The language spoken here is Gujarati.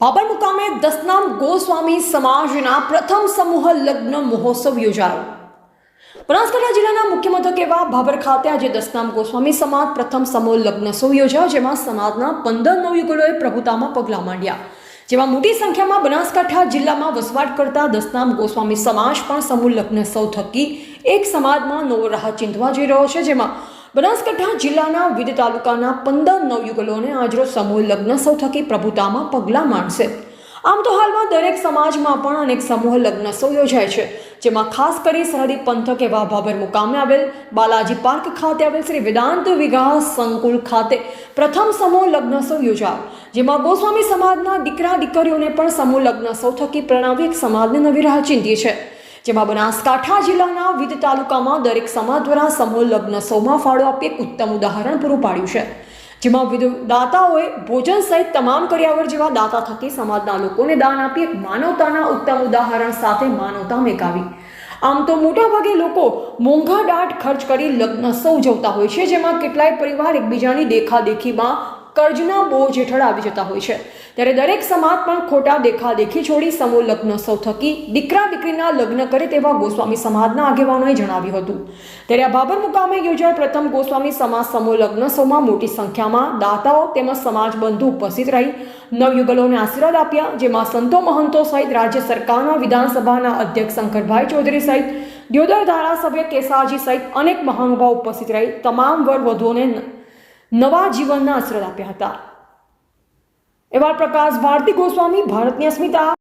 બાબર મુકામે દસનામ ગોસ્વામી સમાજના પ્રથમ સમૂહ લગ્ન મહોત્સવ યોજાયો. બનાસકાંઠા જિલ્લાના મુખ્ય મથક એવા ભાભર ખાતે આજે દસનામ ગોસ્વામી સમાજ પ્રથમ સમૂહ લગ્નોત્સવ યોજાયો, જેમાં સમાજના પંદર નવયુગલોએ પ્રભુતામાં પગલાં માંડ્યા. જેમાં મોટી સંખ્યામાં બનાસકાંઠા જિલ્લામાં વસવાટ કરતા દસનામ ગોસ્વામી સમાજ પણ સમૂહ લગ્નોત્સવ થકી એક સમાજમાં નવો રાહ ચીંધવા જઈ રહ્યો છે, જેમાં બનાસકાંઠા જિલ્લાના વિવિધ તાલુકાના પંદર નવયુગલોને આજરો સમૂહ લગ્નોત્સવ થકી પ્રભુતામાં પગલાં માંડશે. આમ તો હાલમાં દરેક સમાજમાં પણ અનેક સમૂહ લગ્ન સૌ યોજાય છે, જેમાં ખાસ કરી સરહદી પંથક એવા ભાભર મુકામે આવેલ બાલાજી પાર્ક ખાતે આવેલ શ્રી વેદાંત વિકાસ સંકુલ ખાતે પ્રથમ સમૂહ લગ્નોત્સવ યોજાયો, જેમાં ગોસ્વામી સમાજના દીકરા દીકરીઓને પણ સમૂહ લગ્નોત્સવ થકી પ્રણાવી એક સમાજને નવી રાહ ચીંધી છે. જેમાં બનાસકાંઠા જિલ્લાના વિવિધ તાલુકામાં દરેક સમાજ દ્વારા સમૂહ લગ્ન સૌમાં ફાળો આપી એક ઉત્તમ ઉદાહરણ પૂરું પાડ્યું છે. જેમાં વિવિધ દાતાઓએ ભોજન સહિત તમામ કર્યાવર જેવા દાતા થકી સમાજના લોકોને દાન આપી એક માનવતાના ઉત્તમ ઉદાહરણ સાથે માનવતા મેકાવી આમ તો મોટાભાગે લોકો મોંઘા દાટ ખર્ચ કરી લગ્નોત્સવ ઉજવતા હોય છે, જેમાં કેટલાય પરિવાર એકબીજાની દેખાદેખીમાં કર્જના બોજ હેઠળ આવી જતા હોય છે. ત્યારે દરેક સમાજ પણ ખોટા દેખાદેખી છોડી સમૂહ લગ્નોત્સવ થકી દીકરા દીકરીના લગ્ન કરે તેવા ગોસ્વામી સમાજના આગેવાનોએ જણાવ્યું હતું. ત્યારે આ બાબર મુકામે યોજાયેલ પ્રથમ ગોસ્વામી સમાજ સમૂહ લગ્નોત્સવમાં મોટી સંખ્યામાં દાતાઓ તેમજ સમાજ બંધુ ઉપસ્થિત રહી, નવયુગલોને આશીર્વાદ આપ્યા, જેમાં સંતો મહંતો સહિત રાજ્ય સરકારના વિધાનસભાના અધ્યક્ષ શંકરભાઈ ચૌધરી સહિત, દ્યોદર ધારાસભ્ય કેસાજી સહિત અનેક મહાનુભાવ ઉપસ્થિત રહી, તમામ વર વધુઓને નવા જીવનના આશીર્વાદ આપ્યા હતા. એવા પ્રકાશ ભારતી ગોસ્વામી ભારતની અસ્મિતા